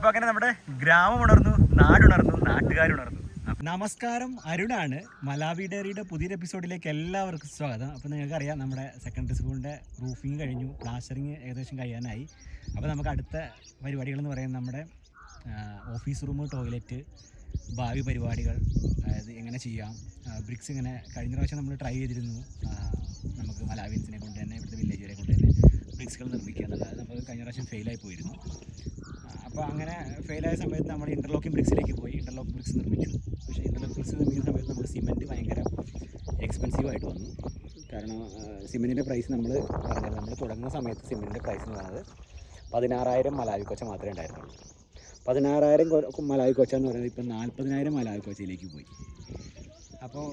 അപ്പൊ അങ്ങനെ നമ്മുടെ ഗ്രാമം ഉണർന്നു നാടുണർന്നു നാട്ടുകാരുണർന്നു. നമസ്കാരം അരുണാണ്. മലാവി ഡയറിയുടെ പുതിയൊരു എപ്പിസോഡിലേക്ക് എല്ലാവർക്കും സ്വാഗതം. അപ്പോൾ നിങ്ങൾക്കറിയാം നമ്മുടെ സെക്കൻഡറി സ്കൂളിന്റെ റൂഫിങ് കഴിഞ്ഞു പ്ലാസ്റ്ററിങ് ഏകദേശം കഴിയാനായി. അപ്പോൾ നമുക്ക് അടുത്ത പരിപാടികൾ എന്ന് പറയുന്നത് നമ്മുടെ ഓഫീസ് റൂം ടോയ്ലറ്റ് ഭാവി പരിപാടികൾ അതായത് എങ്ങനെ ചെയ്യാം ബ്രിക്സ് ഇങ്ങനെ കഴിഞ്ഞ പ്രാവശ്യം നമ്മൾ ട്രൈ ചെയ്തിരുന്നു. നമുക്ക് മലാവിൻസിനെ കൊണ്ട് തന്നെ ഇവിടുത്തെ വില്ലേജുകാരെ കൊണ്ട് തന്നെ ബ്രിക്സുകൾ നിർമ്മിക്കുക എന്നുള്ളത്. നമ്മൾ കഴിഞ്ഞ പ്രാവശ്യം ഫെയിലായി പോയിരുന്നു. അപ്പോൾ അങ്ങനെ ഫെയിലായ സമയത്ത് നമ്മൾ ഇന്റർലോക്കിംഗ് ബ്രിക്സിലേക്ക് പോയി. ഇന്റർലോക്ക് ബ്രിക്സ് നിർമ്മിച്ചു. പക്ഷേ ഇന്റർലോക്ക് ബ്രിക്സ് നിർമ്മിക്കുന്ന സമയത്ത് നമ്മൾ സിമെന്റ് ഭയങ്കര എക്സ്പെൻസീവ് ആയിട്ട് വന്നു. കാരണം സിമെന്റിന്റെ പ്രൈസ് നമ്മൾ പറഞ്ഞത് നമ്മൾ തുടങ്ങുന്ന സമയത്ത് സിമെന്റിന്റെ പ്രൈസ് എന്ന് പറയുന്നത് പതിനാറായിരം മലാവി കൊച്ച മാത്രമേ ഉണ്ടായിരുന്നുള്ളൂ. പതിനാറായിരം മലാവി കൊച്ച എന്ന് പറയുന്നത് ഇപ്പോൾ നാൽപ്പതിനായിരം മലാവി കൊച്ചയിലേക്ക് പോയി. അപ്പോൾ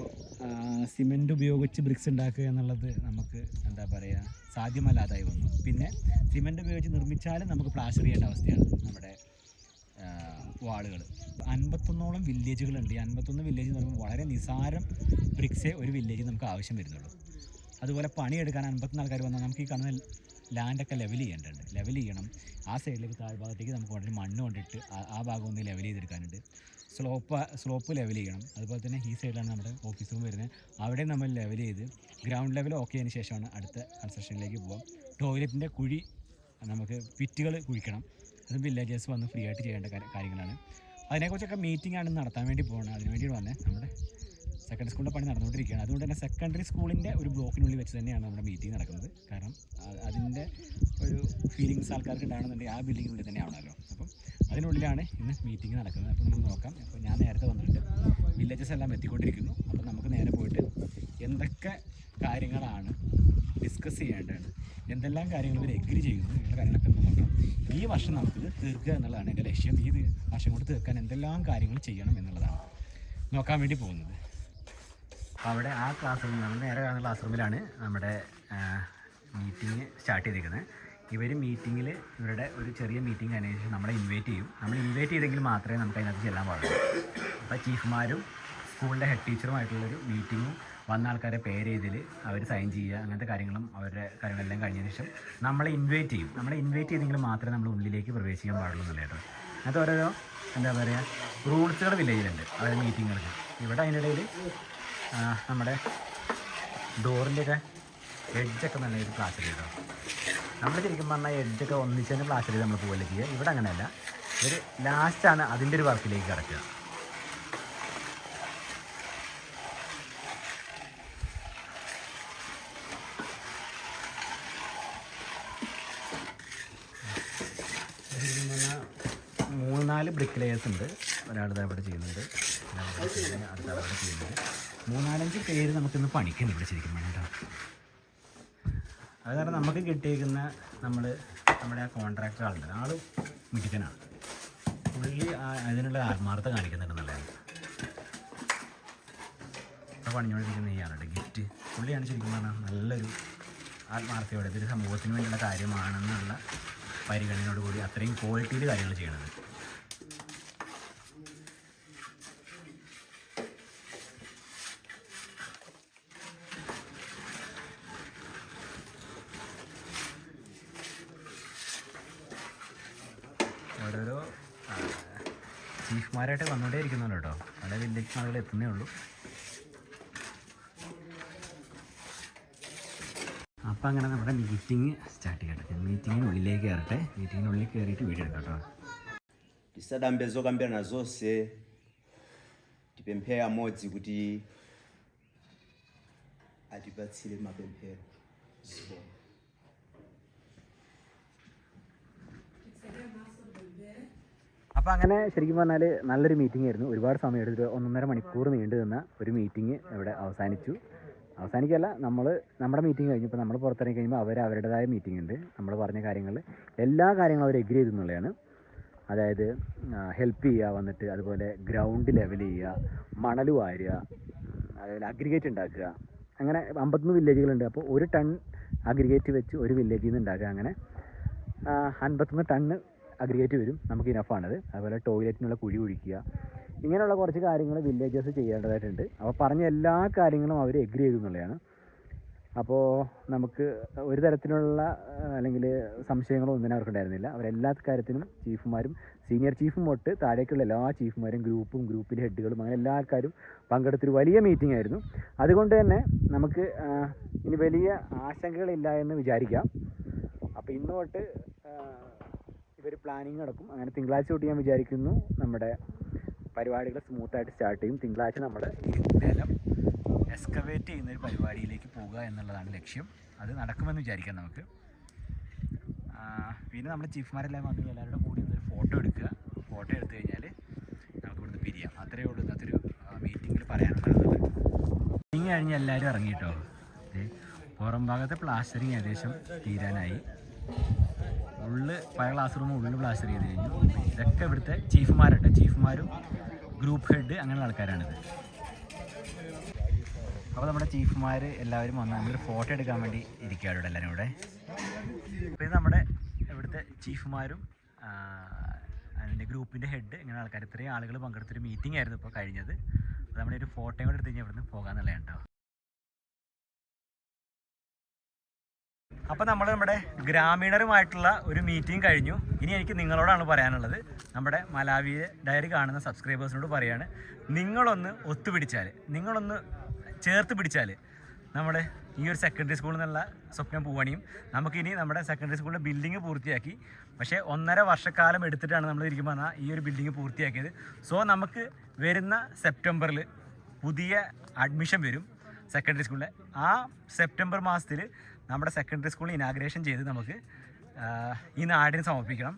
സിമെന്റ് ഉപയോഗിച്ച് ബ്രിക്സ് ഉണ്ടാക്കുക എന്നുള്ളത് നമുക്ക് എന്താ പറയുക സാധ്യമല്ലാതായി വന്നു. പിന്നെ സിമെന്റ് ഉപയോഗിച്ച് നിർമ്മിച്ചാലും നമുക്ക് പ്ലാസ്റ്റർ ചെയ്യേണ്ട അവസ്ഥയാണ് നമ്മുടെ വാളുകൾ അൻപത്തൊന്നോളം വില്ലേജുകളുണ്ട് ഈ അൻപത്തൊന്ന് വില്ലേജ് എന്ന് പറയുമ്പോൾ വളരെ നിസാരം ബ്രിക്സേ ഒരു വില്ലേജ് നമുക്ക് ആവശ്യം വരുന്നുള്ളൂ. അതുപോലെ പണിയെടുക്കാൻ അൻപത്തൊന്ന് ആൾക്കാർ വന്നാൽ നമുക്ക് ഈ കാണുന്ന ലാൻഡൊക്കെ ലെവൽ ചെയ്യേണ്ടതുണ്ട്. ലെവൽ ചെയ്യണം. ആ സൈഡിലേക്ക് താഴ്ഭാഗത്തേക്ക് നമുക്ക് ഉടനെ മണ്ണ് കൊണ്ടിട്ട് ആ ഭാഗം ഒന്ന് ലെവൽ ചെയ്തെടുക്കാനുണ്ട്. സ്ലോപ്പ് സ്ലോപ്പ് ലെവൽ ചെയ്യണം. അതുപോലെ തന്നെ ഈ സൈഡിലാണ് നമ്മുടെ ഓഫീസ് റൂം വരുന്നത്. അവിടെ നമ്മൾ ലെവൽ ചെയ്ത് ഗ്രൗണ്ട് ലെവൽ ഓക്കെ ആയതിനു ശേഷമാണ് അടുത്ത കൺസ്ട്രക്ഷനിലേക്ക് പോകാം ടോയ്ലറ്റിന്റെ കുഴി നമുക്ക് പിറ്റുകൾ കുഴിക്കണം. അതും വില്ലേജേഴ്സ് വന്ന് ഫ്രീ ആയിട്ട് ചെയ്യേണ്ട കാര്യങ്ങളാണ്. അതിനെക്കുറിച്ചൊക്കെ മീറ്റിംഗ് ആണ് നടത്താൻ വേണ്ടി പോകണം അതിന് വേണ്ടി വന്നേ നമ്മുടെ സെക്കൻഡറി സ്കൂളിന്റെ പണി നടന്നുകൊണ്ടിരിക്കുകയാണ്. അതുകൊണ്ട് തന്നെ സെക്കൻഡറി സ്കൂളിന്റെ ഒരു ബ്ലോക്കിനുള്ളിൽ വെച്ച് തന്നെയാണ് നമ്മുടെ മീറ്റിംഗ് നടക്കുന്നത്. കാരണം അതിന്റെ ഒരു ഫീലിങ്സ് ആൾക്കാർക്ക് ഉണ്ടാകണമെന്നുണ്ടെങ്കിൽ ആ ബിൽഡിങ്ങിനുള്ളിൽ തന്നെ ആവണമല്ലോ. അപ്പം അതിനുള്ളിലാണ് ഇന്ന് മീറ്റിംഗ് നടക്കുന്നത്. അപ്പോൾ നമുക്ക് നോക്കാം. അപ്പോൾ ഞാൻ നേരത്തെ വന്നിട്ട് വില്ലേജസ് എല്ലാം എത്തിക്കൊണ്ടിരിക്കുന്നു. അപ്പോൾ നമുക്ക് നേരെ പോയിട്ട് എന്തൊക്കെ കാര്യങ്ങളാണ് ഡിസ്കസ് ചെയ്യേണ്ടത്? എന്തെല്ലാം കാര്യങ്ങൾ ഇവർ എഗ്രി ചെയ്യുന്നു? എന്നുള്ള കാര്യങ്ങളൊക്കെ നോക്കാം ഈ വർഷം നമുക്ക് തീർക്കുക എന്നുള്ളതാണ് എന്റെ ലക്ഷ്യം. ഈ വർഷം കൊണ്ട് തീർക്കാൻ എന്തെല്ലാം കാര്യങ്ങൾ ചെയ്യണം എന്നുള്ളതാണ്. നോക്കാൻ വേണ്ടി പോകുന്നത്. അവിടെ ആ ക്ലാസ് റൂമിൽ നമ്മൾ നേരെ കാണുന്ന ക്ലാസ് റൂമിലാണ് നമ്മുടെ മീറ്റിംഗ് സ്റ്റാർട്ട് ചെയ്തിരിക്കുന്നത്. ഇവർ മീറ്റിങ്ങിൽ ഇവരുടെ ഒരു ചെറിയ മീറ്റിംഗ് അതിന് ശേഷം നമ്മളെ ഇൻവൈറ്റ് ചെയ്യും. നമ്മൾ ഇൻവൈറ്റ് ചെയ്തെങ്കിൽ മാത്രമേ നമുക്ക് അതിനകത്ത് ചെല്ലാൻ പാടുള്ളൂ. അപ്പോൾ ചീഫ്മാരും സ്കൂളിന്റെ ഹെഡ് ടീച്ചറുമായിട്ടുള്ളൊരു മീറ്റിങ്ങും വന്ന ആൾക്കാരെ പേര് ചെയ്തിൽ അവർ സൈൻ ചെയ്യുക അങ്ങനത്തെ കാര്യങ്ങളും അവരുടെ കാര്യങ്ങളെല്ലാം കഴിഞ്ഞതിന് ശേഷം നമ്മളെ ഇൻവൈറ്റ് ചെയ്യും. നമ്മളെ ഇൻവൈറ്റ് ചെയ്തെങ്കിൽ മാത്രമേ നമ്മൾ ഉള്ളിലേക്ക് പ്രവേശിക്കാൻ പാടുള്ളൂ എന്നുള്ള കേട്ടോ അങ്ങനത്തെ ഓരോരോ എന്താ പറയുക റൂൾസുകൾ വില്ലേജിലുണ്ട് അതായത് മീറ്റിങ്ങുകൾക്ക് ഇവിടെ ആ, നമ്മുടെ ഡോറിന്റെയൊക്കെ എഡ്ജൊക്കെ നല്ല ഒരു പ്ലാസ്റ്റർ ചെയ്തോ? നമ്മൾ ശരിക്കും പറഞ്ഞാൽ എഡ്ജൊക്കെ ഒന്നിച്ച് തന്നെ പ്ലാസ്റ്റർ ചെയ്ത് നമ്മൾ പോകല്ലേ ചെയ്യുക. ഇവിടെ അങ്ങനെയല്ല. ഒരു ലാസ്റ്റാണ് അതിന്റെ ഒരു വർക്കിലേക്ക് കിടക്കുക. മൂന്ന് നാല് ബ്രിക്ക് ലേയേഴ്സ് ഉണ്ട് ഒരാൾ അവിടെ ചെയ്യുന്നുണ്ട്. അടുത്ത അവിടെ ചെയ്യുന്നുണ്ട്. മൂന്നാലഞ്ച് പേര് നമുക്കിന്ന് പണിക്കുന്നുണ്ട് ഇവിടെ ശരിക്കും വേണ്ടോ അത് കാരണം നമുക്ക് കിട്ടിയിരിക്കുന്ന നമ്മൾ നമ്മുടെ ആ കോൺട്രാക്ടർ ആളുണ്ട് ആൾ മിടുക്കനാണ്. പുള്ളി അതിനുള്ള ആത്മാർത്ഥം കാണിക്കുന്നുണ്ടെന്നുള്ളതാണ് ഇപ്പോൾ പണിഞ്ഞുകൊണ്ടിരിക്കുന്ന ഇയാളുടെ ഗിഫ്റ്റ് പുള്ളിയാണ് ശരിക്കും പറഞ്ഞാൽ നല്ലൊരു ആത്മാർത്ഥയോടെ ഇതൊരു സമൂഹത്തിന് വേണ്ടിയുള്ള കാര്യമാണെന്നുള്ള പരിഗണനയോടുകൂടി അത്രയും ക്വാളിറ്റിയിൽ കാര്യങ്ങൾ ചെയ്യണത് ഓരോരോ ആ, ചീഫ്മാരായിട്ട് വന്നുകൊണ്ടേ ഇരിക്കുന്നുണ്ട് കേട്ടോ. പല വില്ലേജ് ആളുകൾ എത്തുന്നേ ഉള്ളൂ. അപ്പം അങ്ങനെ നമ്മുടെ മീറ്റിംഗ് സ്റ്റാർട്ട് ചെയ്യട്ടെ. മീറ്റിങ്ങിനുള്ളിലേക്ക് കയറട്ടെ. മീറ്റിങ്ങിനുള്ളിൽ കയറിയിട്ട് വീഡിയോ എടുക്കാം കേട്ടോ. Tisadambe zokambirana zonse tipemphere amodzi kuti. Atipatsire mapemphero zibonga അപ്പോൾ അങ്ങനെ ശരിക്കും പറഞ്ഞാൽ നല്ലൊരു മീറ്റിംഗ് ആയിരുന്നു. ഒരുപാട് സമയം എടുത്തിട്ട് ഒന്നൊന്നര മണിക്കൂർ നീണ്ടു നിന്ന ഒരു മീറ്റിംഗ് ഇവിടെ അവസാനിച്ചു. അവസാനിക്കല്ല നമ്മൾ നമ്മുടെ മീറ്റിംഗ് കഴിഞ്ഞപ്പോൾ നമ്മൾ പുറത്തിറങ്ങി കഴിയുമ്പോൾ അവർ അവരുടേതായ മീറ്റിംഗ് ഉണ്ട്. നമ്മൾ പറഞ്ഞ കാര്യങ്ങൾ എല്ലാ കാര്യങ്ങളും അവർ എഗ്രി ചെയ്തെന്നുള്ളതാണ് അതായത് ഹെൽപ്പ് ചെയ്യുക വന്നിട്ട് അതുപോലെ ഗ്രൗണ്ട് ലെവൽ ചെയ്യുക മണൽ വാരുക അതുപോലെ അഗ്രിഗേറ്റ് ഉണ്ടാക്കുക. അങ്ങനെ അമ്പത്തൊന്ന് വില്ലേജുകളുണ്ട് അപ്പോൾ ഒരു ടൺ അഗ്രിഗേറ്റ് വെച്ച് ഒരു വില്ലേജിൽ നിന്ന് ഉണ്ടാക്കുക. അങ്ങനെ അൻപത്തൊന്ന് ടണ്ണ് അഗ്രിഗേറ്റ് വരും. നമുക്ക് ഇനഫാണത് അതുപോലെ ടോയ്ലറ്റിനുള്ള കുഴി കുഴിക്കുക ഇങ്ങനെയുള്ള കുറച്ച് കാര്യങ്ങൾ വില്ലേജേഴ്സ് ചെയ്യേണ്ടതായിട്ടുണ്ട്. അപ്പോൾ പറഞ്ഞ എല്ലാ കാര്യങ്ങളും അവർ എഗ്രി ചെയ്തു എന്നുള്ളതാണ് അപ്പോൾ നമുക്ക് ഒരു തരത്തിലുള്ള അല്ലെങ്കിൽ സംശയങ്ങളോ ഒന്നിനും അവർക്കുണ്ടായിരുന്നില്ല. അവരെല്ലാ കാര്യത്തിനും ചീഫുമാരും സീനിയർ ചീഫും തൊട്ട് താഴേക്കുള്ള എല്ലാ ചീഫുമാരും ഗ്രൂപ്പും ഗ്രൂപ്പിലെ ഹെഡുകളും അങ്ങനെ എല്ലാ ആൾക്കാരും പങ്കെടുത്തൊരു വലിയ മീറ്റിംഗ് ആയിരുന്നു. അതുകൊണ്ട് തന്നെ നമുക്ക് ഇനി വലിയ ആശങ്കകളില്ല എന്ന് വിചാരിക്കാം. അപ്പോൾ ഇന്ന് തൊട്ട് ഇവർ പ്ലാനിങ് നടക്കും. അങ്ങനെ തിങ്കളാഴ്ച തൊട്ട് ഞാൻ വിചാരിക്കുന്നു നമ്മുടെ പരിപാടികൾ സ്മൂത്തായിട്ട് സ്റ്റാർട്ട് ചെയ്യും. തിങ്കളാഴ്ച നമ്മൾ ഈ നിലം എക്സ്കവേറ്റ് ചെയ്യുന്ന ഒരു പരിപാടിയിലേക്ക് പോകുക എന്നുള്ളതാണ് ലക്ഷ്യം. അത് നടക്കുമെന്ന് വിചാരിക്കാം നമുക്ക്. പിന്നെ നമ്മുടെ ചീഫ്മാരെല്ലാം വന്നു എല്ലാവരുടെ കൂടി ഒരു ഫോട്ടോ എടുക്കുക. ഫോട്ടോ എടുത്തു കഴിഞ്ഞാൽ നമുക്ക് ഇവിടുന്ന് പിരിയാം. അത്രയേ ഉള്ളൂ ഇന്നത്തെ ഒരു മീറ്റിങ്ങിൽ പറയാനുള്ളത്. മീറ്റിംഗ് കഴിഞ്ഞ് എല്ലാവരും ഇറങ്ങിയിട്ടോ പുറം ഭാഗത്തെ പ്ലാസ്റ്ററിങ് ഏകദേശം തീരാനായി. ഉള്ള് പഴയ ക്ലാസ് റൂം ഉള്ളിൽ പ്ലാസ്റ്റർ ചെയ്ത് കഴിഞ്ഞു. ഇതൊക്കെ ഇവിടുത്തെ ചീഫുമാരുണ്ട് ചീഫുമാരും ഗ്രൂപ്പ് ഹെഡ് അങ്ങനെയുള്ള ആൾക്കാരാണിത്. അപ്പോൾ നമ്മുടെ ചീഫുമാർ എല്ലാവരും വന്ന് നമ്മളൊരു ഫോട്ടോ എടുക്കാൻ വേണ്ടി ഇരിക്കുകയാണ് ഇവിടെ എല്ലാവരും ഇവിടെ. അപ്പോൾ ഇത് നമ്മുടെ ഇവിടുത്തെ ചീഫുമാരും അതിന്റെ ഗ്രൂപ്പിന്റെ ഹെഡ് ഇങ്ങനെ ആൾക്കാർ ഇത്രയും ആളുകൾ പങ്കെടുത്തൊരു മീറ്റിംഗ് ആയിരുന്നു ഇപ്പോൾ കഴിഞ്ഞത്. അപ്പോൾ നമ്മുടെ ഒരു ഫോട്ടോയും കൂടെ എടുത്ത് കഴിഞ്ഞാൽ ഇവിടുന്ന് പോകാമെന്നുള്ളതാണ് കേട്ടോ അപ്പോൾ നമ്മൾ നമ്മുടെ ഗ്രാമീണരുമായിട്ടുള്ള ഒരു മീറ്റിംഗ് കഴിഞ്ഞു. ഇനി എനിക്ക് നിങ്ങളോടാണ് പറയാനുള്ളത്. നമ്മുടെ മലാവി ഡയറി കാണുന്ന സബ്സ്ക്രൈബേഴ്സിനോട് പറയാണ് നിങ്ങളൊന്ന് ഒത്തുപിടിച്ചാൽ നിങ്ങളൊന്ന് ചേർത്ത് പിടിച്ചാൽ നമ്മുടെ ഈ ഒരു സെക്കൻഡറി സ്കൂളിൽ നിന്നുള്ള സ്വപ്നം പോവണിയും. നമുക്കിനി നമ്മുടെ സെക്കൻഡറി സ്കൂളിന്റെ ബിൽഡിംഗ് പൂർത്തിയാക്കി പക്ഷേ ഒന്നര വർഷക്കാലം എടുത്തിട്ടാണ് നമ്മൾ ഇരിക്കുമ്പോൾ പറഞ്ഞാൽ ഈ ഒരു ബിൽഡിംഗ് പൂർത്തിയാക്കിയത്. സോ നമുക്ക് വരുന്ന സെപ്റ്റംബറിൽ പുതിയ അഡ്മിഷൻ വരും. സെക്കൻഡറി സ്കൂളിലെ ആ സെപ്റ്റംബർ മാസത്തിൽ നമ്മുടെ സെക്കൻഡറി സ്കൂൾ ഇനാഗ്രേഷൻ ചെയ്ത് നമുക്ക് ഈ നാടിന് സമർപ്പിക്കണം.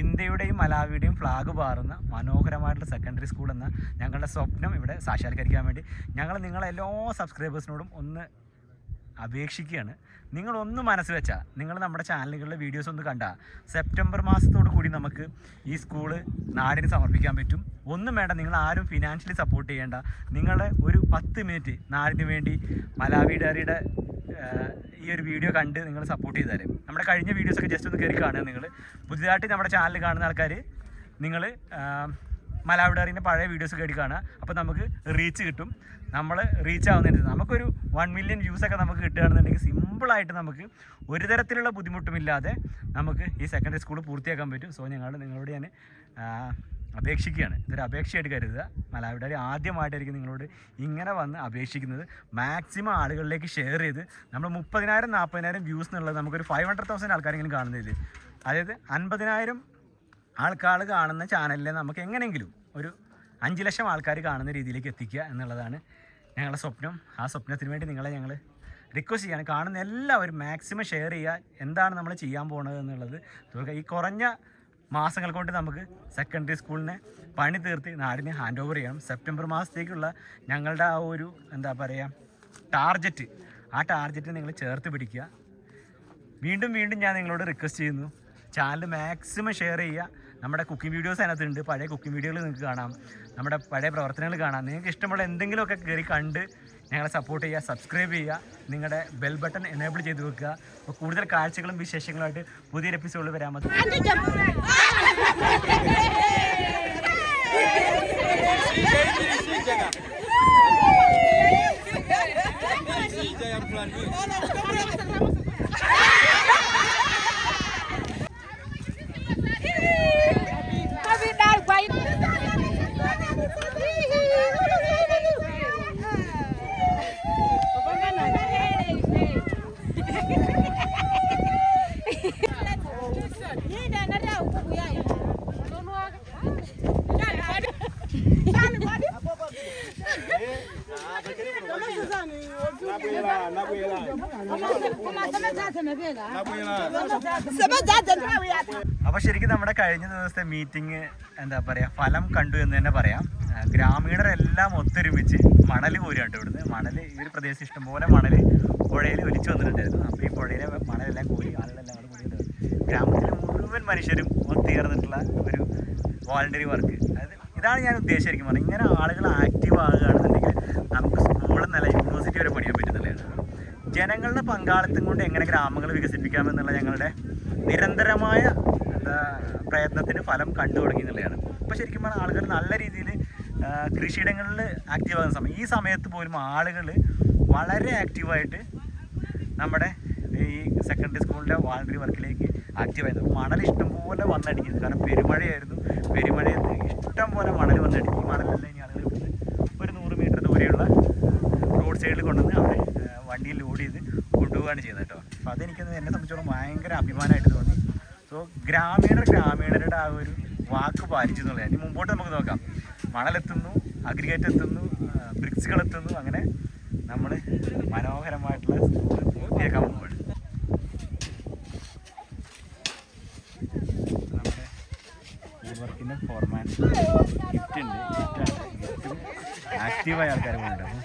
ഇന്ത്യയുടെയും മലാവിയുടെയും ഫ്ലാഗ് പാറുന്ന മനോഹരമായിട്ടുള്ള സെക്കൻഡറി സ്കൂൾ എന്ന ഞങ്ങളുടെ സ്വപ്നം ഇവിടെ സാക്ഷാത്കരിക്കാൻ വേണ്ടി ഞങ്ങൾ നിങ്ങളെ എല്ലാ സബ്സ്ക്രൈബേഴ്സിനോടും ഒന്ന് അപേക്ഷിക്കുകയാണ്. നിങ്ങളൊന്ന് മനസ്സ് വെച്ചാൽ നിങ്ങൾ നമ്മുടെ ചാനലുകളിലെ വീഡിയോസ് ഒന്ന് കണ്ടാൽ സെപ്റ്റംബർ മാസത്തോടു കൂടി നമുക്ക് ഈ സ്കൂൾ നാടിന് സമർപ്പിക്കാൻ പറ്റും. ഒന്നും വേണ്ട നിങ്ങൾ ആരും ഫിനാൻഷ്യലി സപ്പോർട്ട് ചെയ്യേണ്ട. നിങ്ങളുടെ ഒരു പത്ത് മിനിറ്റ് നാടിന് വേണ്ടി മലാവി ഡയറിയുടെ ഈ ഒരു വീഡിയോ കണ്ട് നിങ്ങൾ സപ്പോർട്ട് ചെയ്താൽ നമ്മുടെ കഴിഞ്ഞ വീഡിയോസൊക്കെ ജസ്റ്റ് ഒന്ന് കയറി കാണുക നിങ്ങൾ പുതിയതായിട്ട് നമ്മുടെ ചാനൽ കാണുന്ന ആൾക്കാർ നിങ്ങൾ മലാവിഡാറിന്റെ പഴയ വീഡിയോസ് കേടി കാണുക അപ്പോൾ നമുക്ക് റീച്ച് കിട്ടും. നമ്മൾ റീച്ച് ആവുന്നതിന് നമുക്കൊരു വൺ മില്യൺ വ്യൂസ് ഒക്കെ നമുക്ക് കിട്ടുകയാണെന്നുണ്ടെങ്കിൽ സിമ്പിളായിട്ട് നമുക്ക് ഒരു തരത്തിലുള്ള ബുദ്ധിമുട്ടുമില്ലാതെ നമുക്ക് ഈ സെക്കൻഡറി സ്കൂൾ പൂർത്തിയാക്കാൻ പറ്റും. സോ ഞങ്ങൾ നിങ്ങളോട് ഞാൻ അപേക്ഷിക്കുകയാണ്. ഇതൊരു അപേക്ഷയായിട്ട് കരുതുക. മലാവിടാരി ആദ്യമായിട്ടായിരിക്കും നിങ്ങളോട് ഇങ്ങനെ വന്ന് അപേക്ഷിക്കുന്നത്. മാക്സിമം ആളുകളിലേക്ക് ഷെയർ ചെയ്ത് നമ്മൾ മുപ്പതിനായിരം നാൽപ്പതിനായിരം വ്യൂസ് എന്നുള്ളത് നമുക്കൊരു ഫൈവ് ഹൺഡ്രഡ് തൗസൻഡ് ആൾക്കാരെങ്കിലും കാണുന്നില്ലേ അതായത് അൻപതിനായിരം ആൾക്കാർ കാണുന്ന ചാനലിനെ നമുക്ക് എങ്ങനെയെങ്കിലും ഒരു അഞ്ച് ലക്ഷം ആൾക്കാർ കാണുന്ന രീതിയിലേക്ക് എത്തിക്കുക എന്നുള്ളതാണ് ഞങ്ങളുടെ സ്വപ്നം. ആ സ്വപ്നത്തിന് വേണ്ടി നിങ്ങളെ ഞങ്ങൾ റിക്വസ്റ്റ് ചെയ്യാണ്. കാണുന്ന എല്ലാവരും മാക്സിമം ഷെയർ ചെയ്യുക. എന്താണ് നമ്മൾ ചെയ്യാൻ പോകുന്നത് എന്നുള്ളത്. ഈ കുറഞ്ഞ മാസങ്ങൾ കൊണ്ട് നമുക്ക് സെക്കൻഡറി സ്കൂളിനെ പണി തീർത്ത് നാടിന് ഹാൻഡ് ഓവർ ചെയ്യണം. സെപ്റ്റംബർ മാസത്തേക്കുള്ള ഞങ്ങളുടെ ആ ഒരു എന്താ പറയുക ടാർജറ്റ് ആ ടാർജറ്റ് നിങ്ങൾ ചേർത്ത് പിടിക്കുക. വീണ്ടും വീണ്ടും ഞാൻ നിങ്ങളോട് റിക്വസ്റ്റ് ചെയ്യുന്നു. ചാനൽ മാക്സിമം ഷെയർ ചെയ്യുക. നമ്മുടെ കുക്കിംഗ് വീഡിയോസ് അതിനകത്തുണ്ട് പഴയ കുക്കിംഗ് വീഡിയോകൾ നിങ്ങൾക്ക് കാണാം നമ്മുടെ പഴയ പ്രവർത്തനങ്ങൾ കാണാം നിങ്ങൾക്ക് ഇഷ്ടമുള്ള എന്തെങ്കിലുമൊക്കെ കയറി കണ്ട് ഞങ്ങളെ സപ്പോർട്ട് ചെയ്യുക സബ്സ്ക്രൈബ് ചെയ്യുക നിങ്ങളുടെ ബെൽ ബട്ടൺ എനേബിൾ ചെയ്ത് വെക്കുക അപ്പോൾ കൂടുതൽ കാഴ്ചകളും വിശേഷങ്ങളുമായിട്ട് പുതിയൊരു എപ്പിസോഡിൽ വരാൻ മതി കഴിഞ്ഞ ദിവസത്തെ മീറ്റിംഗ് എന്താ പറയുക ഫലം കണ്ടു എന്ന് തന്നെ പറയാം. ഗ്രാമീണരെല്ലാം ഒത്തൊരുമിച്ച് മണൽ കോരുകയാണ് ഇവിടുന്ന്. മണൽ ഈ ഒരു പ്രദേശം ഇഷ്ടംപോലെ മണൽ പുഴയിൽ ഒലിച്ചു വന്നിട്ടുണ്ടായിരുന്നു. അപ്പോൾ ഈ പുഴയിലെ മണലെല്ലാം കോരി ആളുകളെല്ലാം അവിടെ കൂടിയിട്ടുണ്ട് ഗ്രാമത്തിലെ മുഴുവൻ മനുഷ്യരും ഒത്തുചേർന്നിട്ടുള്ള ഒരു വോളണ്ടറി വർക്ക് അതായത് ഇതാണ് ഞാൻ ഉദ്ദേശിച്ചിരിക്കുന്നത്. പറഞ്ഞത് ഇങ്ങനെ ആളുകൾ ആക്റ്റീവ് ആകുകയാണെന്നുണ്ടെങ്കിൽ നമുക്ക് സ്കൂളിൽ നല്ല യൂണിവേഴ്സിറ്റി വരെ പണിയാൻ പറ്റുന്നുള്ളതാണ് ജനങ്ങളുടെ പങ്കാളിത്തം കൊണ്ട് എങ്ങനെ ഗ്രാമങ്ങൾ വികസിപ്പിക്കാമെന്നുള്ള ഞങ്ങളുടെ നിരന്തരമായ എന്താ പ്രയത്നത്തിന് ഫലം കണ്ടു തുടങ്ങി എന്നുള്ളതാണ്. അപ്പോൾ ശരിക്കും പറഞ്ഞാൽ ആളുകൾ നല്ല രീതിയിൽ കൃഷിയിടങ്ങളിൽ ആക്റ്റീവ് ആകുന്ന സമയം. ഈ സമയത്ത് പോലും ആളുകൾ വളരെ ആക്റ്റീവായിട്ട് നമ്മുടെ ഈ സെക്കൻഡറി സ്കൂളിന്റെ വാളണ്ടറി വർക്കിലേക്ക് ആക്റ്റീവ് ആയത് അപ്പോൾ മണൽ ഇഷ്ടംപോലെ വന്നടിക്കുന്നു. കാരണം പെരുമഴയായിരുന്നു. പെരുമഴയത്ത് ഇഷ്ടം പോലെ മണൽ വന്നടിക്കും ഈ മണലെല്ലാം ഇനി ആളുകൾ ഇവിടുന്ന് ഒരു നൂറ് മീറ്റർ ദൂരെയുള്ള റോഡ് സൈഡിൽ കൊണ്ടുവന്ന് അവിടെ വണ്ടിയിൽ ലോഡ് ചെയ്ത് കൊണ്ടുപോവുകയാണ് ചെയ്യുന്നത് കേട്ടോ. അപ്പോൾ അതെനിക്കത് എന്നെ സംബന്ധിച്ചോളം ഭയങ്കര അഭിമാനമായിട്ട് സോ ഗ്രാമീണർ ഗ്രാമീണരുടെ ആ ഒരു വാക്ക് പാലിച്ചു എന്നുള്ളത് ഇനി മുമ്പോട്ട് നമുക്ക് നോക്കാം. മണലെത്തുന്നു അഗ്രിഗേറ്റ് എത്തുന്നു ബ്രിക്സുകൾ എത്തുന്നു അങ്ങനെ നമ്മൾ മനോഹരമായിട്ടുള്ള സ്കൂൾ പൂർത്തിയാക്കാൻ പോവുകയാണ് നമ്മുടെ വർക്കിന്റെ ഫോർമാൻ ഗിഫ്റ്റ് ഉണ്ട് ഗിഫ്റ്റും ആക്റ്റീവായ ആൾക്കാർ പോകുന്നുണ്ട് അപ്പോൾ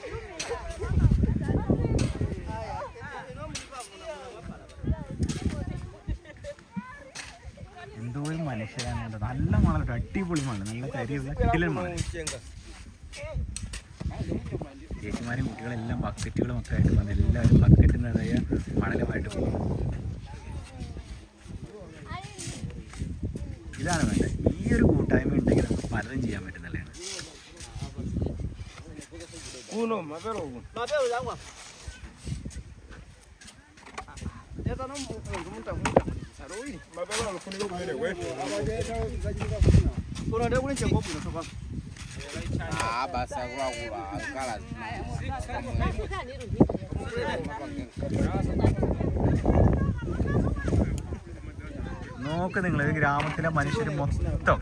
കേട്ടോ. നല്ല കേട്ടോ. അടിപൊളി മണൽ നല്ല കരിയുള്ള കിടിലൻ മണൽ ചേച്ചിമാരും കുട്ടികളെല്ലാം ബക്കറ്റുകളും ഒക്കെ ആയിട്ട് വന്ന് എല്ലാവരും ബക്കറ്റിൽ നിറയെ മണലുമായിട്ട് പോകും ഇതാണ് വേണ്ടത്. ഈ ഒരു കൂട്ടായ്മ ഉണ്ടെങ്കിൽ നമുക്ക് പലതും ചെയ്യാൻ പറ്റുന്നല്ലേ Uno, നോക്ക് നിങ്ങൾ ഈ ഗ്രാമത്തിലെ മനുഷ്യർ മൊത്തം.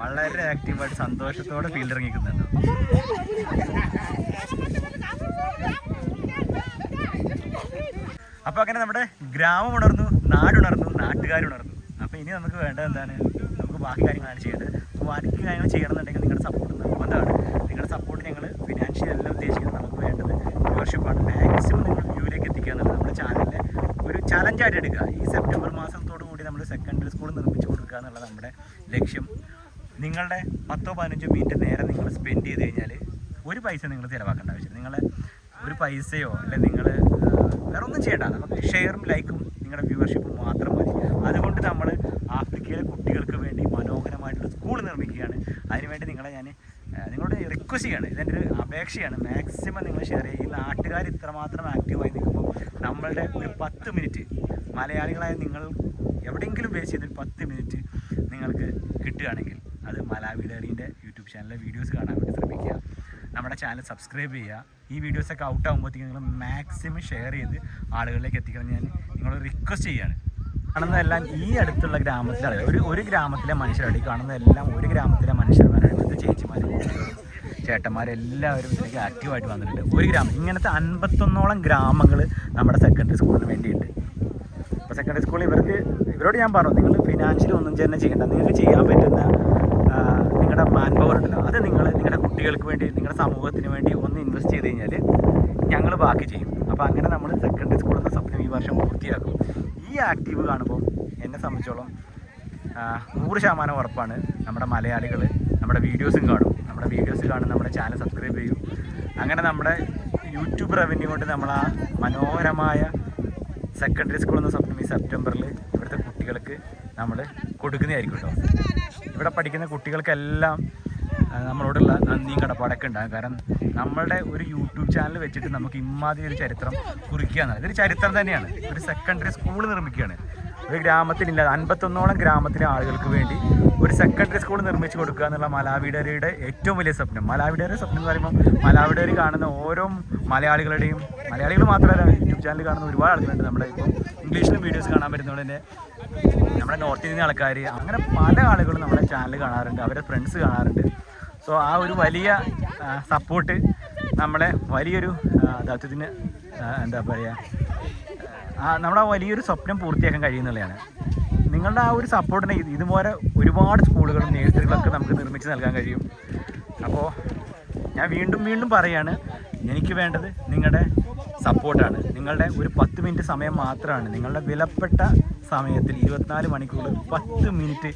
വളരെ ആക്റ്റീവായിട്ട് സന്തോഷത്തോടെ ഫീൽഡ് ഇറങ്ങിക്കുന്നുണ്ടോ. അപ്പൊ അങ്ങനെ നമ്മുടെ ഗ്രാമം ഉണർന്നു നാടുണർന്നു നാട്ടുകാരുണർന്നു അപ്പൊ ഇനി നമുക്ക് വേണ്ടത് എന്താണ്? നമുക്ക് ബാക്കി കാര്യങ്ങളാണ് ചെയ്യേണ്ടത്. അപ്പോൾ ബാക്കി കാര്യങ്ങൾ ചെയ്യണമെന്നുണ്ടെങ്കിൽ നിങ്ങളുടെ സപ്പോർട്ട് നിർബന്ധമാണ് നിങ്ങളുടെ സപ്പോർട്ട് ഞങ്ങൾ ഫിനാൻഷ്യൽ എല്ലാം ഉദ്ദേശിക്കുന്നത് നമുക്ക് വേണ്ടത്. വ്യൂവർഷിപ്പാണ് മാക്സിമം നിങ്ങൾ വ്യൂവിലേക്ക് എത്തിക്കുക എന്നുള്ളത് നമ്മുടെ ചാനലിലെ ഒരു ചലഞ്ചായിട്ട് എടുക്കുക. ഈ സെപ്റ്റംബർ മാസത്തോടു കൂടി നമ്മൾ സെക്കൻഡറി സ്കൂൾ നിർമ്മിച്ചു കൊടുക്കുക എന്നുള്ളത് നമ്മുടെ ലക്ഷ്യം. നിങ്ങളുടെ പത്തോ പതിനഞ്ചോ മിനിറ്റ് നേരം നിങ്ങൾ സ്പെൻഡ് ചെയ്ത് കഴിഞ്ഞാൽ ഒരു പൈസ നിങ്ങൾ ചിലവാക്കേണ്ട ആവശ്യം നിങ്ങൾ ഒരു പൈസയോ അല്ലെങ്കിൽ നിങ്ങൾ വേറെ ഒന്നും ചെയ്യണ്ട. നമുക്ക് ഷെയറും ലൈക്കും നിങ്ങളുടെ വ്യൂവർഷിപ്പും മാത്രം മതി. അതുകൊണ്ട് നമ്മൾ ആഫ്രിക്കയിലെ കുട്ടികൾക്ക് വേണ്ടി മനോഹരമായിട്ടുള്ള സ്കൂൾ നിർമ്മിക്കുകയാണ്. അതിനുവേണ്ടി നിങ്ങളെ ഞാൻ നിങ്ങളുടെ റിക്വസ്റ്റ് ചെയ്യാണ്. ഇതെന്റെ ഒരു അപേക്ഷയാണ്. മാക്സിമം നിങ്ങൾ ഷെയർ ചെയ്യുക. ഈ നാട്ടുകാർ ഇത്രമാത്രം ആക്റ്റീവായി നിൽക്കുമ്പോൾ നമ്മളുടെ ഒരു പത്ത് മിനിറ്റ് മലയാളികളായ നിങ്ങൾ എവിടെയെങ്കിലും ബേസ് ചെയ്തൊരു പത്ത് മിനിറ്റ് നിങ്ങൾക്ക് കിട്ടുകയാണെങ്കിൽ അത് മലാവി ഡയറീന്റെ യൂട്യൂബ് ചാനലിലെ വീഡിയോസ് കാണാൻ വേണ്ടി ശ്രമിക്കുക. നമ്മുടെ ചാനൽ സബ്സ്ക്രൈബ് ചെയ്യുക. ഈ വീഡിയോസൊക്കെ ഔട്ട് ആകുമ്പോഴത്തേക്കും നിങ്ങൾ മാക്സിമം ഷെയർ ചെയ്ത് ആളുകളിലേക്ക് എത്തിക്കണം. ഞാൻ നിങ്ങൾ റിക്വസ്റ്റ് ചെയ്യാണ് കാണുന്നതെല്ലാം ഈ അടുത്തുള്ള ഗ്രാമത്തിലെ ഒരു ഒരു ഗ്രാമത്തിലെ മനുഷ്യരാണ്. ഈ കാണുന്നതെല്ലാം ഒരു ഗ്രാമത്തിലെ മനുഷ്യന്മാരാണ്. ഇവിടുത്തെ ചേച്ചിമാരും ചേട്ടന്മാരെല്ലാവരും ഇതിലേക്ക് ആക്റ്റീവായിട്ട് വന്നിട്ടുണ്ട്. ഒരു ഗ്രാമം. ഇങ്ങനത്തെ അൻപത്തൊന്നോളം ഗ്രാമങ്ങൾ നമ്മുടെ സെക്കൻഡറി സ്കൂളിന് വേണ്ടിയിട്ട് അപ്പോൾ സെക്കൻഡറി സ്കൂളിൽ ഇവർക്ക് ഇവരോട് ഞാൻ പറഞ്ഞു നിങ്ങൾ ഫിനാൻഷ്യലി ഒന്നും തന്നെ ചെയ്യേണ്ട. നിങ്ങൾക്ക് ചെയ്യാൻ പറ്റുന്ന നിങ്ങളുടെ മാൻ പവർ ഉണ്ടല്ലോ അത് നിങ്ങൾ നിങ്ങളുടെ കുട്ടികൾക്ക് വേണ്ടി നിങ്ങളുടെ സമൂഹത്തിന് വേണ്ടി ഒന്ന് ഇൻവെസ്റ്റ് ചെയ്ത് കഴിഞ്ഞാൽ ഞങ്ങൾ ബാക്കി ചെയ്യും. അപ്പോൾ അങ്ങനെ നമ്മൾ സെക്കൻഡറി സ്കൂളിൽ നിന്ന് സ്വപ്നം ഈ വർഷം പൂർത്തിയാക്കും. ഈ ആക്റ്റീവ് കാണുമ്പോൾ എന്നെ സംബന്ധിച്ചോളം നൂറ് ശതമാനം ഉറപ്പാണ് നമ്മുടെ മലയാളികൾ നമ്മുടെ വീഡിയോസും കാണും. നമ്മുടെ വീഡിയോസ് കാണും നമ്മുടെ ചാനൽ സബ്സ്ക്രൈബ് ചെയ്യും. അങ്ങനെ നമ്മുടെ യൂട്യൂബ് റവന്യൂ കൊണ്ട് നമ്മൾ ആ മനോഹരമായ സെക്കൻഡറി സ്കൂളിൽ നിന്ന് സ്വപ്നം ഈ സെപ്റ്റംബറിൽ ഇവിടുത്തെ കുട്ടികൾക്ക് നമ്മൾ കൊടുക്കുന്നതായിരിക്കും കേട്ടോ ഇവിടെ പഠിക്കുന്ന കുട്ടികൾക്കെല്ലാം നമ്മളോടുള്ള നന്ദിയും കടപ്പാടൊക്കെ ഉണ്ടാകും. കാരണം നമ്മളുടെ ഒരു യൂട്യൂബ് ചാനൽ വെച്ചിട്ട് നമുക്ക് ഇമ്മാതിരി ഒരു ചരിത്രം കുറിക്കുക എന്നാണ് ഇതൊരു ചരിത്രം തന്നെയാണ്. ഒരു സെക്കൻഡറി സ്കൂൾ നിർമ്മിക്കുകയാണ്. ഒരു ഗ്രാമത്തിലില്ല അൻപത്തൊന്നോളം ഗ്രാമത്തിലെ ആളുകൾക്ക് വേണ്ടി ഒരു സെക്കൻഡറി സ്കൂൾ നിർമ്മിച്ചു കൊടുക്കുക എന്നുള്ള മലാവിഡേരിയുടെ ഏറ്റവും വലിയ സ്വപ്നം. മലാവിഡേരി സ്വപ്നം എന്ന് പറയുമ്പോൾ മലാവിഡേരി കാണുന്ന ഓരോ മലയാളികളുടെയും മലയാളികൾ മാത്രമല്ല യൂട്യൂബ് ചാനൽ കാണുന്ന ഒരുപാട് ആളുകളുണ്ട് നമ്മുടെ ഇപ്പോൾ ഇംഗ്ലീഷിലും വീഡിയോസ് കാണാൻ പറ്റുന്നതുകൊണ്ട് തന്നെ നമ്മുടെ നോർത്ത് ഇന്ത്യൻ ആൾക്കാർ അങ്ങനെ പല ആളുകളും നമ്മുടെ ചാനൽ കാണാറുണ്ട് അവരെ ഫ്രണ്ട്സ് കാണാറുണ്ട്. സോ ആ ഒരു വലിയ സപ്പോർട്ട് നമ്മളെ വലിയൊരു ദൗത്യത്തിന് എന്താ പറയുക നമ്മുടെ വലിയൊരു സ്വപ്നം പൂർത്തിയാക്കാൻ കഴിയുന്നുള്ളതാണ്. നിങ്ങളുടെ ആ ഒരു സപ്പോർട്ടിന് ഇത് ഇതുപോലെ ഒരുപാട് സ്കൂളുകളും നേഴ്സറികളൊക്കെ നമുക്ക് നിർമ്മിച്ച് നൽകാൻ കഴിയും. അപ്പോൾ ഞാൻ വീണ്ടും വീണ്ടും പറയാണ് എനിക്ക് വേണ്ടത് നിങ്ങളുടെ സപ്പോർട്ടാണ്. നിങ്ങളുടെ ഒരു പത്ത് മിനിറ്റ് സമയം മാത്രമാണ്. നിങ്ങളുടെ വിലപ്പെട്ട സമയത്തിൽ ഇരുപത്തിനാല് മണിക്കൂറിൽ പത്ത് മിനിറ്റ്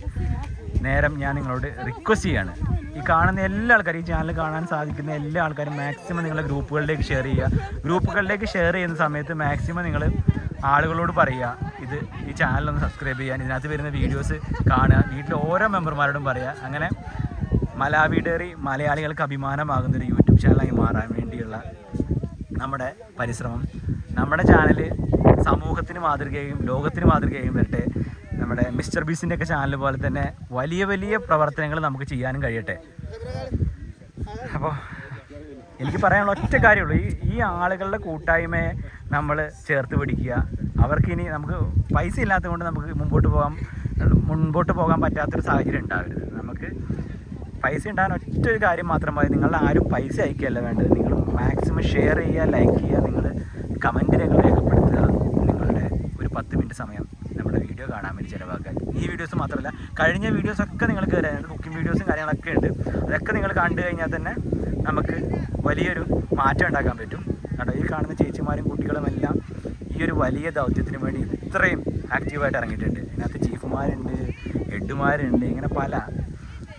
നേരം ഞാൻ നിങ്ങളോട് റിക്വസ്റ്റ് ചെയ്യാണ്. ഈ കാണുന്ന എല്ലാ ആൾക്കാരും ഈ ചാനൽ കാണാൻ സാധിക്കുന്ന എല്ലാ ആൾക്കാരും മാക്സിമം നിങ്ങളുടെ ഗ്രൂപ്പുകളിലേക്ക് ഷെയർ ചെയ്യുക. ഗ്രൂപ്പുകളിലേക്ക് ഷെയർ ചെയ്യുന്ന സമയത്ത് മാക്സിമം നിങ്ങൾ ആളുകളോട് പറയുക ഇത് ഈ ചാനലൊന്ന് സബ്സ്ക്രൈബ് ചെയ്യാൻ. ഇതിനകത്ത് വരുന്ന വീഡിയോസ് കാണുക. വീട്ടിലെ ഓരോ മെമ്പർമാരോടും പറയുക. അങ്ങനെ മലാവി മലയാളികൾക്ക് അഭിമാനമാകുന്നൊരു യൂട്യൂബ് ചാനലായി മാറാൻ വേണ്ടിയുള്ള നമ്മുടെ പരിശ്രമം. നമ്മുടെ ചാനൽ സമൂഹത്തിന് മാതൃകയും ലോകത്തിന് മാതൃകയും വരട്ടെ. നമ്മുടെ മിസ്റ്റർ ബീസിന്റെ ഒക്കെ ചാനൽ പോലെ തന്നെ വലിയ വലിയ പ്രവർത്തനങ്ങൾ നമുക്ക് ചെയ്യാനും കഴിയട്ടെ. അപ്പോൾ എനിക്ക് പറയാനുള്ള ഒറ്റ കാര്യമുള്ളൂ. ഈ ഈ ആളുകളുടെ കൂട്ടായ്മയെ നമ്മൾ ചേർത്ത് പിടിക്കുക. അവർക്കിനി നമുക്ക് പൈസ ഇല്ലാത്തതുകൊണ്ട് നമുക്ക് മുമ്പോട്ട് പോകാം. മുൻപോട്ട് പോകാൻ പറ്റാത്തൊരു സാഹചര്യം ഉണ്ടാവരുത്. നമുക്ക് പൈസ ഉണ്ടാകാൻ ഒറ്റ ഒരു കാര്യം മാത്രം മതി. നിങ്ങൾ ആരും പൈസ അയക്കുകയല്ല വേണ്ടത്. നിങ്ങൾ മാക്സിമം ഷെയർ ചെയ്യുക ലൈക്ക് ചെയ്യുക നിങ്ങൾ കമന്റ് രേഖ രേഖപ്പെടുത്തുക. നിങ്ങളുടെ ഒരു പത്ത് മിനിറ്റ് സമയം നമ്മുടെ വീഡിയോ കാണാൻ വേണ്ടി ചിലവാക്കാൻ ഈ വീഡിയോസ് മാത്രമല്ല കഴിഞ്ഞ വീഡിയോസൊക്കെ നിങ്ങൾക്ക് കയറിയാൽ കുക്കിംഗ് വീഡിയോസും കാര്യങ്ങളൊക്കെ ഉണ്ട്. അതൊക്കെ നിങ്ങൾ കണ്ടു കഴിഞ്ഞാൽ തന്നെ നമുക്ക് വലിയൊരു മാറ്റം ഉണ്ടാക്കാൻ പറ്റും. കേട്ടോ ഈ കാണുന്ന ചേച്ചിമാരും കുട്ടികളും എല്ലാം ഈ ഒരു വലിയ ദൗത്യത്തിന് വേണ്ടി ഇത്രയും ആക്റ്റീവായിട്ട് ഇറങ്ങിയിട്ടുണ്ട്. ഇതിനകത്ത് ചീഫുമാരുണ്ട് ഹെഡുമാരുണ്ട് ഇങ്ങനെ പല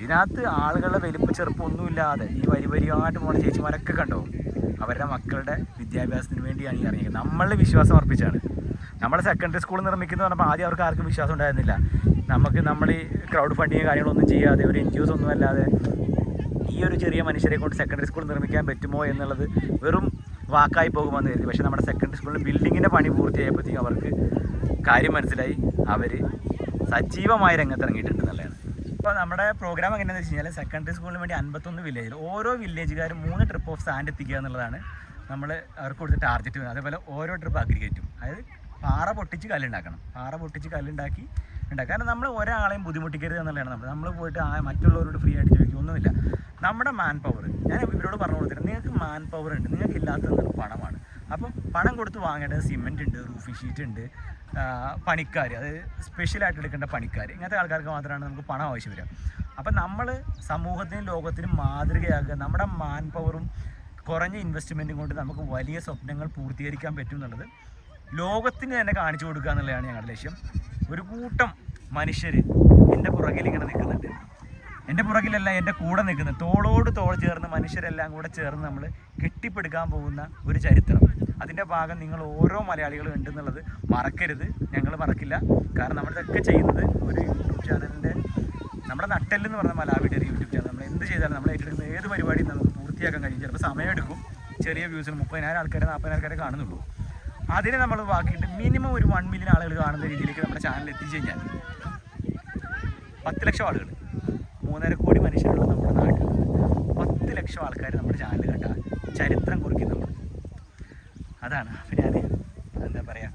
ഇതിനകത്ത് ആളുകളുടെ വലിപ്പ ചെറുപ്പമൊന്നുമില്ലാതെ ഈ വരി വരിയായിട്ട് പോകുന്ന ചേച്ചിമാരൊക്കെ കണ്ടോ? അവരുടെ മക്കളുടെ വിദ്യാഭ്യാസത്തിന് വേണ്ടിയാണ് ഈ ഇറങ്ങിയത് നമ്മളുടെ വിശ്വാസം അർപ്പിച്ചാണ് നമ്മൾ സെക്കൻഡറി സ്കൂൾ നിർമ്മിക്കുന്ന പറഞ്ഞപ്പോൾ ആദ്യം അവർക്ക് ആർക്കും വിശ്വാസം ഉണ്ടായിരുന്നില്ല. നമുക്ക് നമ്മൾ ഈ ക്രൗഡ് ഫണ്ടിങ് കാര്യങ്ങളൊന്നും ചെയ്യാതെ ഒരു എൻ ജി ഒസ് ഒന്നും അല്ലാതെ ഈ ഒരു ചെറിയ മനുഷ്യരെ കൊണ്ട് സെക്കൻഡറി സ്കൂൾ നിർമ്മിക്കാൻ പറ്റുമോ എന്നുള്ളത് വെറും വാക്കായി പോകുമെന്ന് കരുതി. പക്ഷേ നമ്മുടെ സെക്കൻഡറി സ്കൂളിൽ ബിൽഡിങ്ങിന്റെ പണി പൂർത്തിയായപ്പോഴത്തേക്കും അവർക്ക് കാര്യം മനസ്സിലായി. അവർ സജീവമായ രംഗത്തിറങ്ങിയിട്ടുണ്ട് എന്നുള്ളതാണ്. ഇപ്പോൾ നമ്മുടെ പ്രോഗ്രാം എങ്ങനെയാണെന്ന് വെച്ച് കഴിഞ്ഞാൽ സെക്കൻഡറി സ്കൂളിന് വേണ്ടി അൻപത്തൊന്ന് വില്ലേജിൽ ഓരോ വില്ലേജുകാരും മൂന്ന് ട്രിപ്പ് ഓഫ് സാൻഡ് എത്തിക്കുക എന്നുള്ളതാണ് നമ്മൾ അവർക്ക് കൊടുത്ത ടാർഗറ്റ് അതേപോലെ ഓരോ ട്രിപ്പ് അഗ്രിഗേറ്റും അതായത് പാറ പൊട്ടിച്ച് കല്ലുണ്ടാക്കണം പാറ പൊട്ടിച്ച് കല്ലുണ്ടാക്കി ഉണ്ടാക്കുക കാരണം നമ്മൾ ഒരാളെയും ബുദ്ധിമുട്ടിക്കരുത് എന്നുള്ളതാണ്. നമ്മൾ നമ്മൾ പോയിട്ട് ആ മറ്റുള്ളവരോട് ഫ്രീ ആയിട്ട് ചോദിക്കും. ഒന്നുമില്ല. നമ്മുടെ മാൻ പവർ ഞാൻ ഇവരോട് പറഞ്ഞു കൊടുത്തിട്ടുണ്ട്. നിങ്ങൾക്ക് മാൻ പവർ ഉണ്ട്. നിങ്ങൾക്ക് ഇല്ലാത്തത് പണമാണ്. അപ്പം പണം കൊടുത്ത് വാങ്ങേണ്ടത് സിമെന്റ് ഉണ്ട് റൂഫി ഷീറ്റ് ഉണ്ട് പണിക്കാർ അത് സ്പെഷ്യലായിട്ട് എടുക്കേണ്ട പണിക്കാർ ഇങ്ങനത്തെ ആൾക്കാർക്ക് മാത്രമാണ് നമുക്ക് പണം ആവശ്യം വരിക. അപ്പം നമ്മൾ സമൂഹത്തിനും ലോകത്തിനും മാതൃകയാക്കുക നമ്മുടെ മാൻ പവറും കുറഞ്ഞ ഇൻവെസ്റ്റ്മെന്റും കൊണ്ട് നമുക്ക് വലിയ സ്വപ്നങ്ങൾ പൂർത്തീകരിക്കാൻ പറ്റും എന്നുള്ളത് ലോകത്തിന് തന്നെ കാണിച്ചു കൊടുക്കുക എന്നുള്ളതാണ് ഞങ്ങളുടെ ലക്ഷ്യം. ഒരു കൂട്ടം മനുഷ്യർ എന്റെ പുറകിൽ ഇങ്ങനെ നിൽക്കുന്നുണ്ട്. എന്റെ പുറകിലല്ല എന്റെ കൂടെ നിൽക്കുന്ന തോളോട് തോൾ ചേർന്ന് മനുഷ്യരെല്ലാം കൂടെ ചേർന്ന് നമ്മൾ കെട്ടിപ്പടുക്കാൻ പോകുന്ന ഒരു ചരിത്രം. അതിന്റെ ഭാഗം നിങ്ങൾ ഓരോ മലയാളികളും ഉണ്ടെന്നുള്ളത് മറക്കരുത്. ഞങ്ങൾ മറക്കില്ല. കാരണം നമ്മളിതൊക്കെ ചെയ്യുന്നത് ഒരു യൂട്യൂബ് ചാനലിന്റെ നമ്മുടെ നട്ടെല്ലെന്ന് പറഞ്ഞ മലാവിയുടെ ഒരു യൂട്യൂബ് ചാനൽ. നമ്മൾ എന്ത് ചെയ്താലും നമ്മൾ ഏറ്റെടുക്കുന്ന ഏത് പരിപാടിയും നമുക്ക് പൂർത്തിയാക്കാൻ കഴിയും. ചിലപ്പോൾ സമയമെടുക്കും ചെറിയ വ്യൂസിന് മുപ്പതിനായിരം ആൾക്കാരെ നാൽപ്പതിനായിരം ആൾക്കാരെ കാണുന്നുള്ളൂ. അതിനെ നമ്മൾ ബാക്കിയിട്ട് മിനിമം ഒരു വൺ മില്യൺ ആളുകൾ കാണുന്ന രീതിയിലേക്ക് നമ്മുടെ ചാനൽ എത്തിച്ചു കഴിഞ്ഞാൽ പത്ത് ലക്ഷം ആളുകൾ. മൂന്നര കോടി മനുഷ്യരുള്ള നമ്മുടെ നാട്ടിൽ പത്ത് ലക്ഷം ആൾക്കാർ നമ്മുടെ ചാനൽ കണ്ട. ചരിത്രം കുറിക്കും നമ്മൾ അതാണ്. അപ്പം ഞാൻ എന്താ പറയുക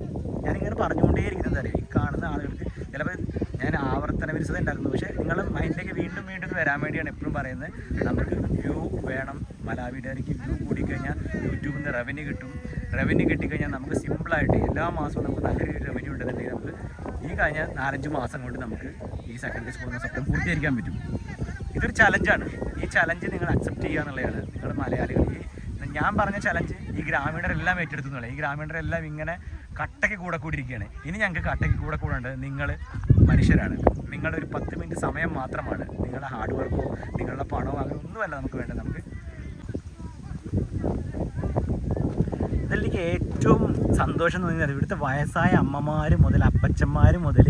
ഞാനിങ്ങനെ പറഞ്ഞുകൊണ്ടേയിരിക്കുന്നത് അറിയാം ഈ കാണുന്ന ആളുകൾക്ക് ചിലപ്പോൾ ഞാൻ ആവർത്തന വിരസത ഉണ്ടാക്കുന്നു. പക്ഷേ നിങ്ങൾ മൈൻഡിലേക്ക് വീണ്ടും വീണ്ടും വരാൻ വേണ്ടിയാണ് എപ്പോഴും പറയുന്നത്. നമുക്ക് വ്യൂ വേണം. മലാവി ഡയറിക്ക് വ്യൂ കൂടിക്കഴിഞ്ഞാൽ യൂട്യൂബിൽ നിന്ന് റവന്യൂ കിട്ടും. റവന്യൂ കിട്ടിക്കഴിഞ്ഞാൽ നമുക്ക് സിമ്പിളായിട്ട് എല്ലാ മാസവും നമുക്ക് നല്ലൊരു റവന്യൂ ഉണ്ടെന്നുണ്ടെങ്കിൽ നമുക്ക് ഈ കഴിഞ്ഞ നാലഞ്ച് മാസം കൊണ്ട് നമുക്ക് ഈ സെക്കൻഡറി സ്കൂളിൽ നിന്ന് സ്വപ്നം പൂർത്തീകരിക്കാൻ പറ്റും. ഇതൊരു ചലഞ്ചാണ് ഈ ചലഞ്ച് നിങ്ങൾ അക്സെപ്റ്റ് ചെയ്യുക എന്നുള്ളതാണ്. നിങ്ങൾ മലയാളികൾ ഈ ഞാൻ പറഞ്ഞ ചലഞ്ച് ഈ ഗ്രാമീണരെല്ലാം ഏറ്റെടുത്തു എന്നുള്ളത് ഈ ഗ്രാമീണരെല്ലാം ഇങ്ങനെ കട്ടയ്ക്ക് കൂടെ കൂടിയിരിക്കുകയാണ്. ഇനി ഞങ്ങൾക്ക് കട്ടയ്ക്ക് കൂടെ കൂടേണ്ടത് നിങ്ങൾ മനുഷ്യരാണ്. നിങ്ങളുടെ ഒരു പത്ത് മിനിറ്റ് സമയം മാത്രമാണ്. നിങ്ങളുടെ ഹാർഡ് വർക്കോ നിങ്ങളുടെ പണമോ അങ്ങനെ ഒന്നുമല്ല നമുക്ക് വേണ്ടത്. നമുക്ക് ഇതിലേക്ക് ഏറ്റവും സന്തോഷം എന്ന് പറഞ്ഞാൽ ഇവിടുത്തെ വയസ്സായ അമ്മമാർ മുതൽ അപ്പച്ചന്മാർ മുതൽ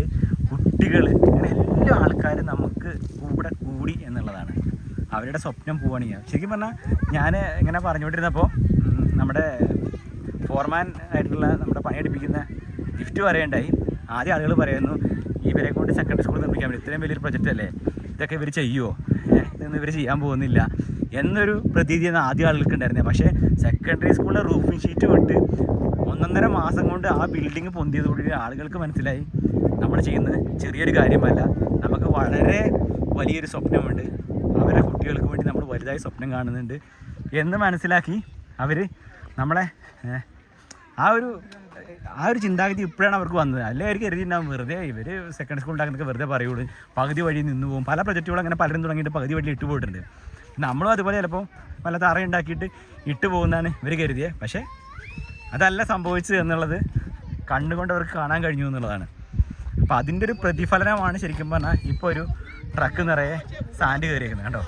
കുട്ടികൾ അങ്ങനെ എല്ലാ ആൾക്കാരും നമുക്ക് കൂടെ എന്നുള്ളതാണ്. അവരുടെ സ്വപ്നം പോവാണ് ശരിക്കും പറഞ്ഞാൽ ഞാൻ ഇങ്ങനെ പറഞ്ഞുകൊണ്ടിരുന്നപ്പോൾ നമ്മുടെ ഫോർമാൻ ആയിട്ടുള്ള നമ്മുടെ പണിയെടുപ്പിക്കുന്ന ഗിഫ്റ്റ് പറയണ്ടായി. ആദ്യം ആളുകൾ പറയുന്നു ഇവരെ കൊണ്ട് സെക്കൻഡറി സ്കൂൾ നിർമ്മിക്കാൻ പറ്റും. ഇത്രയും വലിയൊരു പ്രൊജക്റ്റ് അല്ലേ? ഇതൊക്കെ ഇവർ ചെയ്യുമോ ഇതൊന്നും ഇവർ ചെയ്യാൻ പോകുന്നില്ല. എന്നൊരു പ്രതീതി പ്രതീതിയാണ് ആദ്യം ആളുകൾക്ക് ഉണ്ടായിരുന്നത് പക്ഷേ സെക്കൻഡറി സ്കൂളിലെ റൂഫിംഗ് ഷീറ്റ് കൊണ്ട് ഒന്നൊന്നര മാസം കൊണ്ട് ആ ബിൽഡിംഗ് പൊന്തിയതോടുകൂടി ആളുകൾക്ക് മനസ്സിലായി. നമ്മൾ ചെയ്യുന്നത് ചെറിയൊരു കാര്യമല്ല. നമുക്ക് വളരെ വലിയൊരു സ്വപ്നമുണ്ട്. അവരുടെ കുട്ടികൾക്ക് വേണ്ടി നമ്മൾ വലുതായി സ്വപ്നം കാണുന്നുണ്ട്. എന്ന് മനസ്സിലാക്കി അവർ നമ്മളെ ആ ഒരു ആ ഒരു ചിന്താഗതി ഇപ്പോഴാണ് അവർക്ക് വന്നത്. അല്ലേ അവർക്ക് കരുതിയിട്ടുണ്ടാവും. വെറുതെ ഇവർ സെക്കൻഡ് സ്കൂൾ ഉണ്ടാക്കുന്നതൊക്കെ വെറുതെ പറയുള്ളൂ. പകുതി വഴി നിന്ന് പോകും. പല പ്രൊജക്റ്റുകളും അങ്ങനെ പലരും തുടങ്ങിയിട്ട് പകുതി വഴി ഇട്ട് പോയിട്ടുണ്ട്. നമ്മളും അതുപോലെ ചിലപ്പോൾ പല തറ ഉണ്ടാക്കിയിട്ട് ഇട്ട് പോകുന്നതാണ് ഇവർ കരുതിയത് പക്ഷേ അതല്ല സംഭവിച്ചത് എന്നുള്ളത് കണ്ണുകൊണ്ട് അവർക്ക് കാണാൻ കഴിഞ്ഞു എന്നുള്ളതാണ്. അപ്പോൾ അതിന്റെ ഒരു പ്രതിഫലനമാണ് ശരിക്കും പറഞ്ഞാൽ ഇപ്പോൾ ഒരു ട്രക്ക് നിറയെ സാൻഡ് കയറിയിരിക്കുന്നത് കണ്ടോ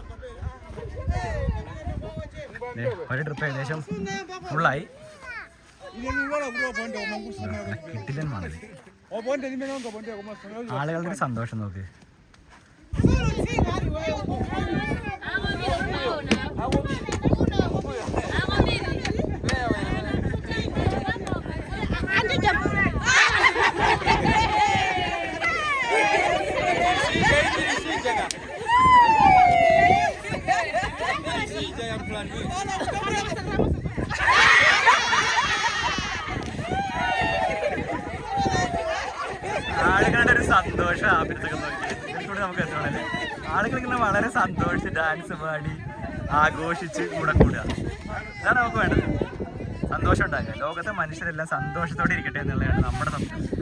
ഒരു ട്രിപ്പ് ഏകദേശം ഫുള്ളായി ആളുകളുടെ സന്തോഷം നോക്ക് ya plan B. ആളുകളുടെ ഒരു സന്തോഷം ആഭിനത്തൊക്കെ നോക്കി. കൂടെ നമുക്ക് എത്തണല്ലേ ആളുകൾ ഇങ്ങനെ വളരെ സന്തോഷിച്ച് ഡാൻസ് പാടി ആഘോഷിച്ച് കൂടെ കൂടുക. അതാണ് നമുക്ക് വേണ്ടത്. സന്തോഷം ഉണ്ടാക്കുക ലോകത്തെ മനുഷ്യരെല്ലാം സന്തോഷത്തോടെ ഇരിക്കട്ടെ എന്നുള്ളതാണ് നമ്മുടെ സംസ്കാരം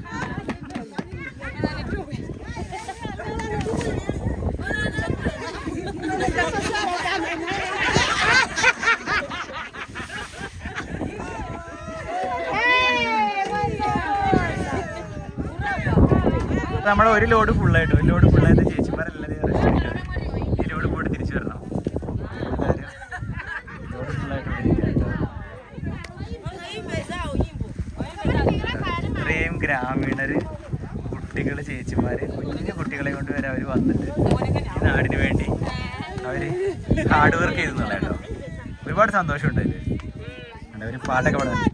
നമ്മുടെ ഒരു ലോഡ് ഫുള്ളായിട്ട് ഒരു ലോഡ് ഫുള്ളായിട്ട് ചേച്ചിമാരെല്ലാം റെസ്റ്റ് എടുക്കുകയാണ് ഈ ലോഡ് പോയിട്ട് തിരിച്ചു വരണം. ഇത്രയും ഗ്രാമീണര് കുട്ടികൾ ചേച്ചിമാര് കുഞ്ഞു കുട്ടികളെ കൊണ്ട് വരെ അവർ വന്നിട്ട് ഈ നാടിന് വേണ്ടി അവർ ഹാർഡ് വർക്ക് ചെയ്തെന്നുള്ള കേട്ടോ ഒരുപാട് സന്തോഷമുണ്ട് അവർ പാട്ടൊക്കെ പാടുന്നുണ്ട്.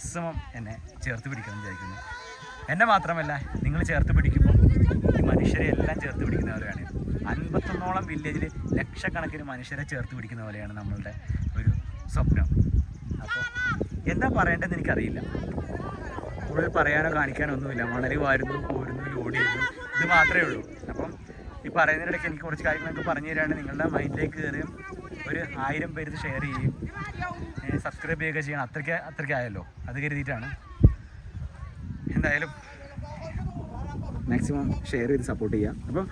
മാക്സിമം എന്നെ ചേർത്ത് പിടിക്കണം വിചാരിക്കുന്നു. എന്നെ മാത്രമല്ല നിങ്ങൾ ചേർത്ത് പിടിക്കുമ്പോൾ ഈ മനുഷ്യരെ എല്ലാം ചേർത്ത് പിടിക്കുന്ന പോലെയാണ്. അൻപത്തൊന്നോളം വില്ലേജിൽ ലക്ഷക്കണക്കിന് മനുഷ്യരെ ചേർത്ത് പിടിക്കുന്ന പോലെയാണ് നമ്മളുടെ ഒരു സ്വപ്നം. അപ്പോൾ എന്താ പറയേണ്ടതെന്ന് എനിക്കറിയില്ല. കൂടുതൽ പറയാനോ കാണിക്കാനോ ഒന്നുമില്ല. മണൽ വാരുന്നു പോരുന്നു ലോഡ് ഇത് മാത്രമേ ഉള്ളൂ. അപ്പം ഈ പറയുന്നതിനിടയ്ക്ക് എനിക്ക് കുറച്ച് കാര്യങ്ങളൊക്കെ പറഞ്ഞു തരികയാണെങ്കിൽ നിങ്ങളുടെ മൈൻഡിലേക്ക് കയറിയും ഒരു ആയിരം പേര് ഷെയർ ചെയ്യും സബ്സ്ക്രൈബ് ചെയ്യുക ചെയ്യണം. അത്രയ്ക്ക് അത്രയ്ക്ക് ആയല്ലോ. അത് കരുതിയിട്ടാണ്. എന്തായാലും മാക്സിമം ഷെയർ ചെയ്ത് സപ്പോർട്ട് ചെയ്യാം. അപ്പം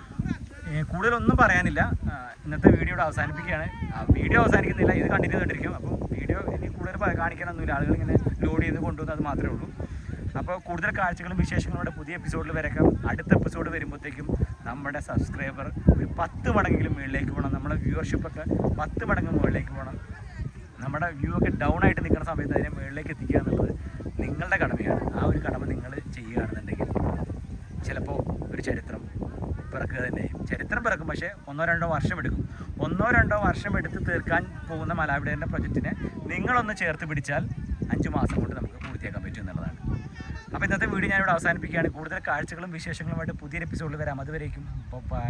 കൂടുതലൊന്നും പറയാനില്ല. ഇന്നത്തെ വീഡിയോ ഇവിടെ അവസാനിപ്പിക്കുകയാണ്. വീഡിയോ അവസാനിക്കുന്നില്ല. ഇത് കണ്ടിന്യൂ കണ്ടിരിക്കും അപ്പോൾ വീഡിയോ ഇനി കൂടുതൽ കാണിക്കാനൊന്നുമില്ല. ആളുകൾ ഇങ്ങനെ ലോഡ് ചെയ്ത് കൊണ്ടുവന്ന് അത് മാത്രമേ ഉള്ളൂ. അപ്പോൾ കൂടുതൽ കാഴ്ചകളും വിശേഷങ്ങളോടെ പുതിയ എപ്പിസോഡിൽ വരക്കാം. അടുത്ത എപ്പിസോഡ് വരുമ്പോഴത്തേക്കും നമ്മുടെ സബ്സ്ക്രൈബർ ഒരു പത്ത് മടങ്ങെങ്കിലും മുകളിലേക്ക് പോകണം. നമ്മുടെ വ്യൂവർഷിപ്പൊക്കെ പത്ത് മടങ്ങ് മുകളിലേക്ക് പോകണം. നമ്മുടെ വ്യൂ ഒക്കെ ഡൗൺ ആയിട്ട് നിൽക്കുന്ന സമയത്ത് അതിനെ മുകളിലേക്ക് എത്തിക്കുക എന്നുള്ളത് നിങ്ങളുടെ കടമയാണ്. ആ ഒരു കടമ നിങ്ങൾ ചെയ്യുകയാണെന്നുണ്ടെങ്കിൽ ചിലപ്പോൾ ഒരു ചരിത്രം പിറക്കുക തന്നെ. ചരിത്രം പിറക്കും പക്ഷേ ഒന്നോ രണ്ടോ വർഷം എടുക്കും. ഒന്നോ രണ്ടോ വർഷം എടുത്ത് തീർക്കാൻ പോകുന്ന മലാവിടേന്റെ പ്രൊജക്റ്റിനെ നിങ്ങളൊന്ന് ചേർത്ത് പിടിച്ചാൽ അഞ്ച് മാസം കൊണ്ട് നമുക്ക് പൂർത്തിയാക്കാൻ പറ്റും എന്നുള്ളതാണ്. അപ്പോൾ ഇന്നത്തെ വീഡിയോ ഞാനിവിടെ അവസാനിപ്പിക്കുകയാണ്. കൂടുതൽ കാഴ്ചകളും വിശേഷങ്ങളുമായിട്ട് പുതിയൊരു എപ്പിസോഡിൽ വരാം. അതുവരേക്കും. ബൈ